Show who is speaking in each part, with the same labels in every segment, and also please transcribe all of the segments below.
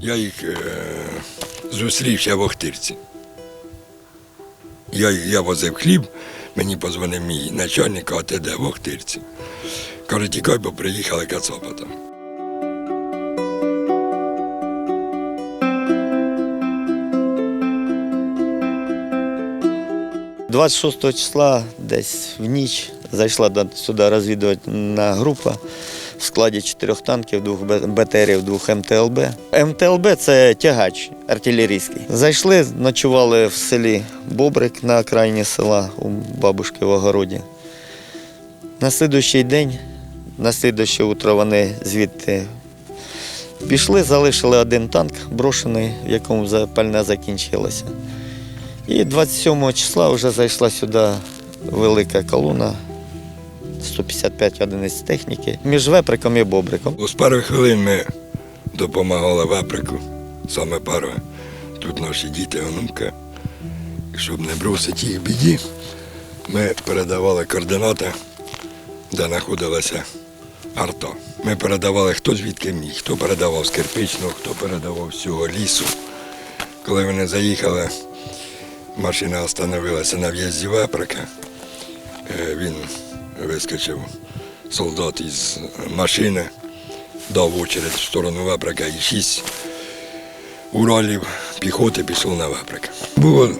Speaker 1: Я їх е, зустрів в Охтирці. Я, я возив хліб, мені позвонив мій начальник АТД в Охтирці. Каже, тікай, бо приїхали кацапа там.
Speaker 2: 26 числа десь в ніч зайшла сюди розвідувальна група в складі чотирьох танків, двох БТРів, двох МТЛБ. МТЛБ це тягач артилерійський. Зайшли, ночували в селі Бобрик на окраїні села у бабушки в огороді. На слідуючий день, на слідуюче утро вони звідти пішли, залишили один танк брошений, в якому пальне закінчилося. І 27 числа вже зайшла сюди велика колона, 155 одиниць техніки, між веприком і бобриком.
Speaker 1: З перших хвилин ми допомагали веприку, саме перше. Тут наші діти, онуки. І щоб не бросити їх біді, ми передавали координати, де знаходилася арта. Ми передавали хто звідки міг, хто передавав з кирпичного, хто передавав з цього лісу. Коли вони заїхали, машина остановилася на в'їзді веприка. Е, Він вискочив солдат із машини, дав очередь в сторону веприка і шість уралів піхоти пішло на веприка. Було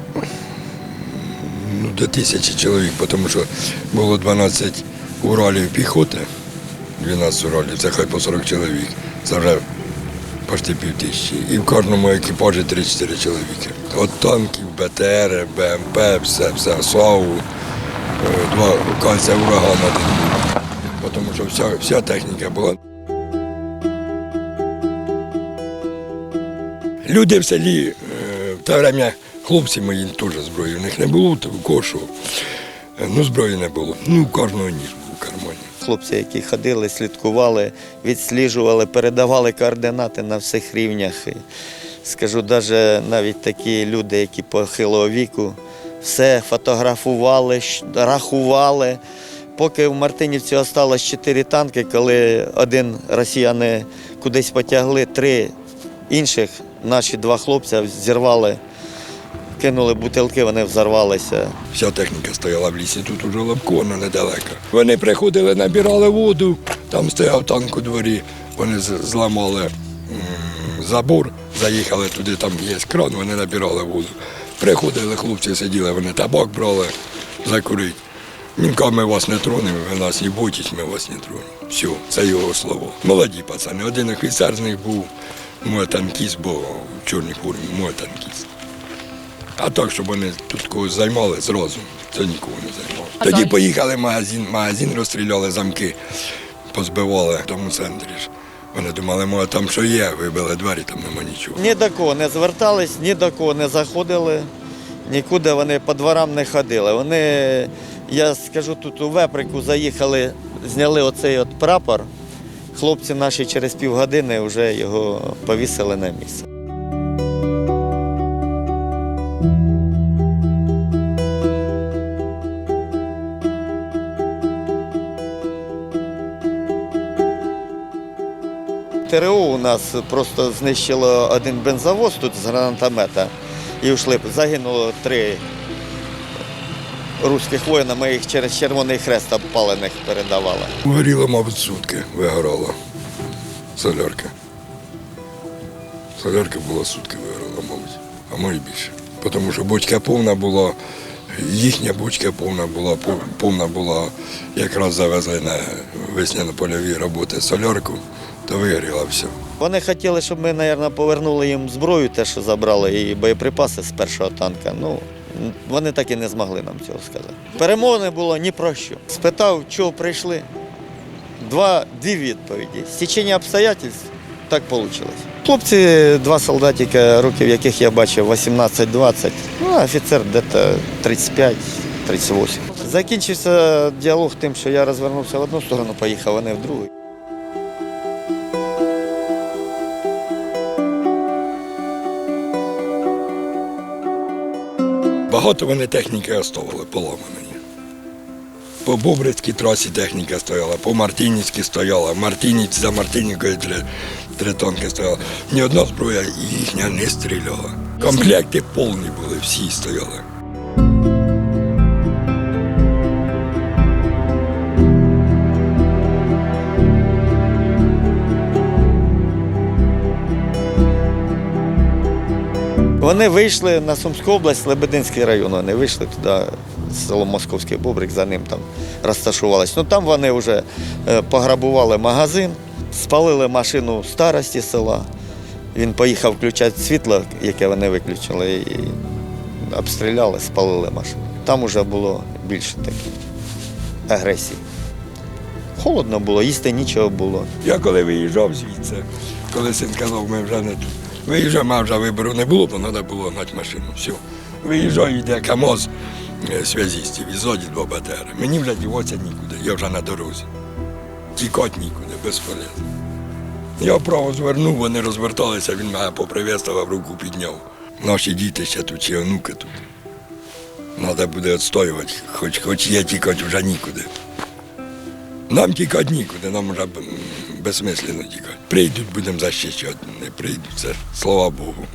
Speaker 1: ну, до тисячі чоловік, тому що було 12 уралів піхоти, 12 уралів, це хай по 40 чоловік. Це вже почти пів тисячі. І в кожному екіпажі 3-4 чоловіки. От танків, БТР, БМП, все, все, САУ, два кальця ураган один Тому що вся, вся техніка була. Люди в селі, е, в те время хлопці мої теж зброї, в них не було, то кошу. Ну, зброї не було. Ну, у кожного ніж був у кармані.
Speaker 2: Хлопці, які ходили, слідкували, відсліджували, передавали координати на всіх рівнях. Скажу, даже навіть такі люди, які похилого віку, все фотографували, рахували. Поки в Мартинівці осталось чотири танки, коли один росіяни кудись потягли, три інших наші два хлопця зірвали, кинули бутилки, вони взорвалися.
Speaker 1: Вся техніка стояла в лісі, тут уже лапкона недалеко. Вони приходили, набирали воду, там стояв танк у дворі, вони зламали забор, заїхали туди, там є кран, вони набирали воду. Приходили хлопці, сиділи, вони табак брали, закурити. Він каже, ми вас не тронемо, ви нас не бойтесь, ми вас не тронемо. Все, це його слово. Молоді пацани. Один офіцер з них був, мой танкіст, бо в чорній формі, мой танкіст. А так, щоб вони тут когось займали зразу, це нікого не займало. Тоді поїхали в магазин, магазин розстріляли замки, позбивали в тому центрі. Вони думали, може там що є, вибили двері, там нема нічого.
Speaker 2: Ні до кого не звертались, ні до кого не заходили, нікуди вони по дворам не ходили. Вони, я скажу, тут у Веприку заїхали, зняли оцей от прапор. Хлопці наші через півгодини вже його повісили на місце. ТРО у нас просто знищило один бензовоз тут з гранатомета і ушли. Загинуло три руських воїна, ми їх через Червоний Хрест обпалених передавали.
Speaker 1: Горіло, мабуть, сутки вигорало. Солярка. Солярка була сутки вигорала, мабуть, а може більше. Тому що бочка повна була, їхня бочка повна була, повна була, якраз завезли на весняно-польові роботи солярку, то вигоріло все.
Speaker 2: Вони хотіли, щоб ми, мабуть, повернули їм зброю, те, що забрали, і боєприпаси з першого танка. Ну, вони так і не змогли нам цього сказати. Перемоги не було ні про що. Спитав, чого прийшли. Два, дві відповіді. Стічення обстоятельств так вийшло. Хлопці, два солдатика, років яких я бачив 18-20, ну, офіцер десь 35-38. Закінчився діалог тим, що я розвернувся в одну сторону, поїхав, вони в другу.
Speaker 1: Багато вони техніки оставили поламаної. По Бобрицькій трасі техніка стояла, по Мартинівській стояла. Мартинівці за Мартинівкою три, танки стояли. Ні одна зброя їхня не стріляла. Комплекти повні були, всі стояли.
Speaker 2: Вони вийшли на Сумську область, Лебединський район. Вони вийшли туди, село Московський Бобрик, за ним там розташувалися. Ну там вони вже е, пограбували магазин, спалили машину старості села. Він поїхав включати світло, яке вони виключили, і обстріляли, спалили машину. Там вже було більше таких агресії. Холодно було, їсти нічого було.
Speaker 1: Я коли виїжджав звідси, коли син казав, ми вже не тут. Виїжджав, а вже вибору не було, бо треба було гнати машину. Все. Виїжджаю, йде КАМОЗ е, связістів і ззаді два БТР. Мені вже діватися нікуди, я вже на дорозі. Тікати нікуди, безполезно. Я вправо звернув, вони розверталися, він мене поприветствував, руку підняв. Наші діти ще тут, чи онуки тут. Треба буде відстоювати, хоч, хоч є тікати вже нікуди. Нам тікати нікуди, нам вже безсмислено тікати. Прийдуть, будемо захищати, не прийдуть, це слава Богу.